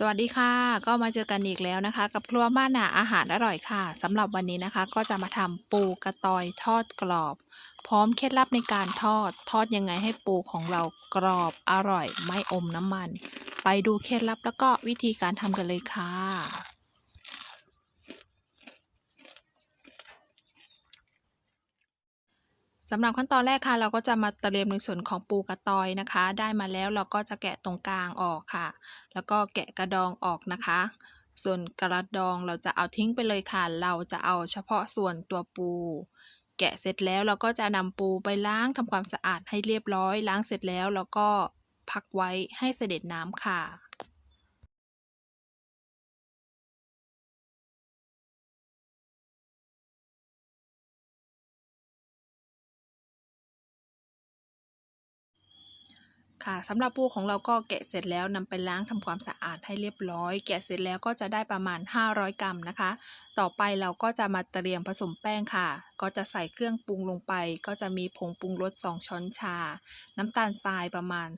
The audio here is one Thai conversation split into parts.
สวัสดีค่ะ ก็มาเจอกันอีกแล้วนะคะ กับครัวบ้านนาอาหารอร่อยค่ะสำหรับวันนี้นะคะ ก็จะมาทำปูกระตอยทอดกรอบ พร้อมเคล็ดลับในการทอดทอดยังไงให้ปูของเรากรอบอร่อย ไม่อมน้ำมัน ไปดูเคล็ดลับแล้วก็วิธีการทำกันเลยค่ะ สำหรับขั้นตอนแรกค่ะ เราก็จะมาเตรียมในส่วนของปูกระตอยนะคะ ได้มาแล้วเราก็จะแกะตรงกลางออกค่ะ แล้วก็แกะกระดองออกนะคะ ส่วนกระดองเราจะเอาทิ้งไปเลยค่ะ เราจะเอาเฉพาะส่วนตัวปู แกะเสร็จแล้วเราก็จะนำปูไปล้างทำความสะอาดให้เรียบร้อย ล้างเสร็จแล้วเราก็พักไว้ให้เสด็จน้ำค่ะ ค่ะสำหรับปูของเราก็แกะเสร็จแล้วนำไปล้างทำความสะอาดให้เรียบร้อย แกะเสร็จแล้วก็จะได้ประมาณ 500 กรัมนะคะ ต่อไปเราก็จะมาเตรียมผสมแป้งค่ะ ก็จะใส่เครื่องปรุงลงไป ก็จะมีผงปรุงรส 2 ช้อนชา น้ำตาลทรายประมาณ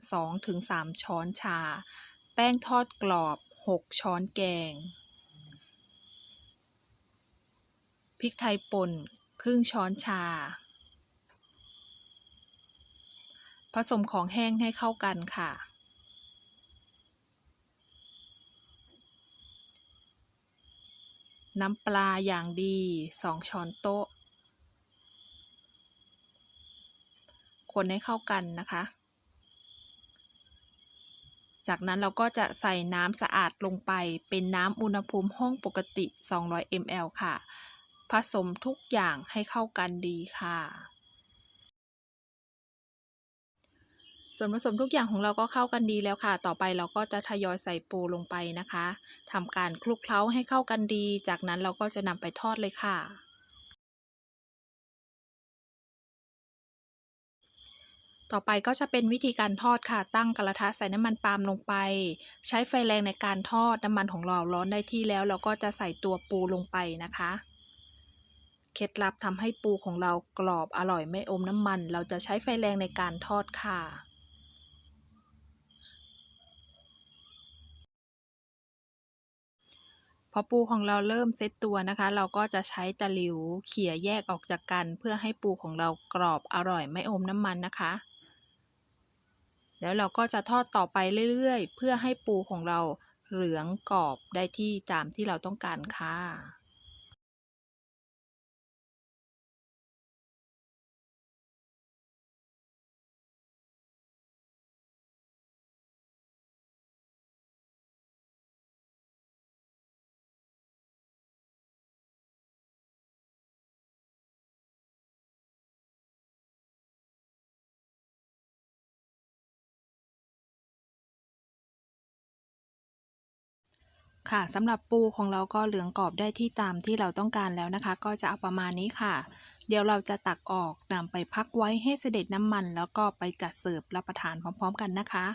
2-3 ช้อนชา แป้งทอดกรอบ 6 ช้อนแกง พริกไทยป่นครึ่งช้อนชา ผสมของแห้งให้เข้ากันค่ะ น้ำปลาอย่างดี 2 ช้อนโต๊ะ คนให้เข้ากันนะคะ จากนั้นเราก็จะใส่น้ำสะอาดลงไปเป็นน้ำอุณหภูมิห้องปกติ 200 ml ค่ะ ผสมทุกอย่างให้เข้ากันดีค่ะ ส่วนผสมทุกอย่างของเราก็เข้ากันดีแล้วค่ะ ต่อไปเราก็จะทยอยใส่ปูลงไปนะคะทำการคลุกเคล้าให้เข้ากันดี จากนั้นเราก็จะนำไปทอดเลยค่ะต่อไปก็จะเป็นวิธีการทอดค่ะ ตั้งกระทะใส่น้ำมันปาล์มลงไป ใช้ไฟแรงในการทอดน้ำมันของเราร้อนได้ที่แล้วเราก็จะใส่ตัวปูลงไปนะคะ เคล็ดลับทำให้ปูของเรากรอบอร่อยไม่อมน้ำมัน เราจะใช้ไฟแรงในการทอดค่ะ พอปูของเราเริ่มเซตตัวนะคะ เราก็จะใช้ตะหลิวเขี่ยแยกออกจากกัน เพื่อให้ปูของเรากรอบอร่อยไม่อมน้ำมันนะคะ แล้วเราก็จะทอดต่อไปเรื่อยๆ เพื่อให้ปูของเราเหลืองกรอบได้ที่ตามที่เราต้องการค่ะ ค่ะสำหรับปูของเราก็เหลืองกรอบได้ที่ตามที่เราต้องการแล้วนะคะ ก็จะเอาประมาณนี้ค่ะ เดี๋ยวเราจะตักออกนำไปพักไว้ให้เสด็จน้ำมัน แล้วก็ไปจัดเสิร์ฟรับประทานพร้อมๆกันนะคะ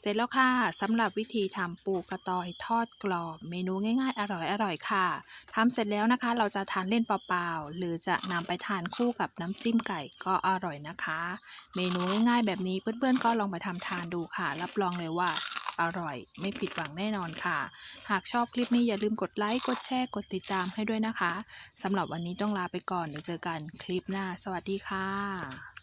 เสร็จแล้วค่ะสำหรับวิธีทำปูกระตอยทอดกรอบ เมนูง่ายๆ อร่อยๆค่ะ ทำเสร็จแล้วนะคะ เราจะทานเล่นเปล่าๆ หรือจะนำไปทานคู่กับน้ำจิ้มไก่ก็อร่อยนะคะ เมนูง่ายๆแบบนี้เพื่อนๆก็ลองไปทำทานดูค่ะ รับรองเลยว่าอร่อยไม่ผิดหวังแน่นอนค่ะ หากชอบคลิปนี้อย่าลืมกดไลค์ กดแชร์ กดติดตามให้ด้วยนะคะสำหรับวันนี้ต้องลาไปก่อนเดี๋ยวเจอกันคลิปหน้า สวัสดีค่ะ